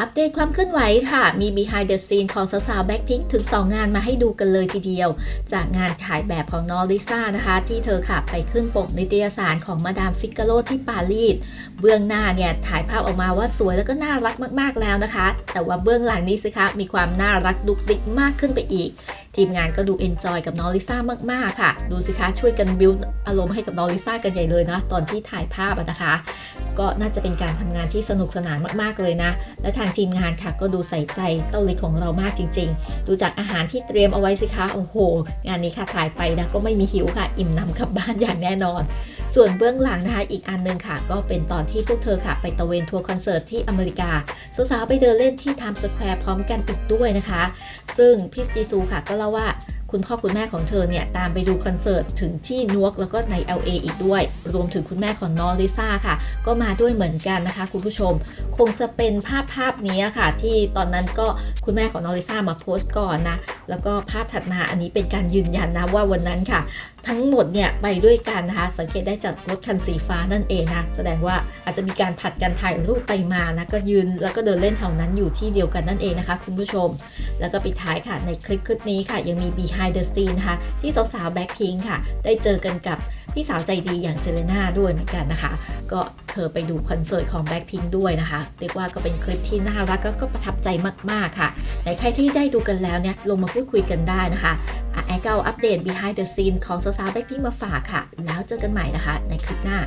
อัปเดตความเคลื่อนไหวค่ะ มี behind the scene ของสาวๆ Blackpink ถึง 2 งานมาให้ดูกันเลยทีเดียว จากงานถ่ายแบบของนอริซ่านะคะ ที่เธอค่ะไปขึ้นปกนิตยสารของมาดามฟิกาโลที่ปารีส เบื้องหน้าเนี่ยถ่ายภาพออกมาว่าสวยแล้วก็น่ารักมากๆแล้วนะคะ แต่ว่าเบื้องหลังนี้สิคะมีความน่ารักดุกดิกมากขึ้นไปอีก ทีมงานก็ดูเอนจอยกับนอริซ่ามากๆค่ะ ดูสิคะช่วยกันบิวอารมณ์ให้กับนอริซ่ากันใหญ่เลยนะตอนที่ถ่ายภาพนะคะ ก็น่าจะเป็นการทำงานที่สนุกสนานมากๆเลยนะ และทางทีมงานค่ะก็ดูใส่ใจเต้าลิของเรามากจริง ๆ ดูจากอาหารที่เตรียมเอาไว้สิคะโอ้โห งานนี้ค่ะถ่ายไปนะก็ไม่มีหิวค่ะ อิ่มหนำกลับบ้านอย่างแน่นอน ส่วนเบื้องหลังนะคะอีกอันหนึงค่ะ ก็เป็นตอนที่พวกเธอค่ะ ไปตะเวนทัวร์คอนเสิร์ตที่อเมริกาสาวๆไปเดินเล่นที่ไทม์สแควร์พร้อมกันอีกด้วยนะคะ ซึ่งพี่จีซูค่ะก็เล่าว่า คุณพ่อคุณแม่ของเธอเนี่ย ตามไปดูคอนเสิร์ตถึงที่นวกแล้วก็ใน LA อีกด้วย รวมถึงคุณแม่ของน้องลิซ่าค่ะ ก็มาด้วยเหมือนกันนะคะคุณผู้ชม คงจะเป็นภาพภาพนี้ค่ะ ที่ตอนนั้นก็คุณแม่ของน้องลิซ่ามาโพสต์ก่อนนะ แล้วก็ภาพถัดมาอันนี้เป็นการยืนยันนะว่าวันนั้นค่ะทั้งหมดเนี่ยไปด้วยกันนะคะ สังเกตได้จากรถคันสีฟ้านั่นเองนะ แสดงว่าอาจจะมีการผัดกันถ่ายรูปไปมานะ ก็ยืนแล้วก็เดินเล่นแถวนั้นอยู่ที่เดียวกันนั่นเองนะคะ คุณผู้ชม แล้วก็ปิดท้ายค่ะในคลิปคลิปนี้ค่ะ ยังมี behind the scene นะคะที่สาวๆแบ็คพิงค์ค่ะ ได้เจอกันกับ พี่สาวใจดีอย่างเซเลน่าด้วยเหมือนกันนะคะ ก็เธอไปดูคอนเสิร์ตของ Blackpink ด้วยนะคะ เรียกว่าก็เป็นคลิปที่น่ารักแล้วก็ประทับใจมากๆค่ะในใครที่ได้ดูกันแล้วเนี่ยลงมาพูดคุยกันได้นะคะแอร์ก็เอาอัปเดต behind the scene ของสาวๆ Blackpink มาฝากค่ะ แล้วเจอกันใหม่นะคะ ในคลิปหน้า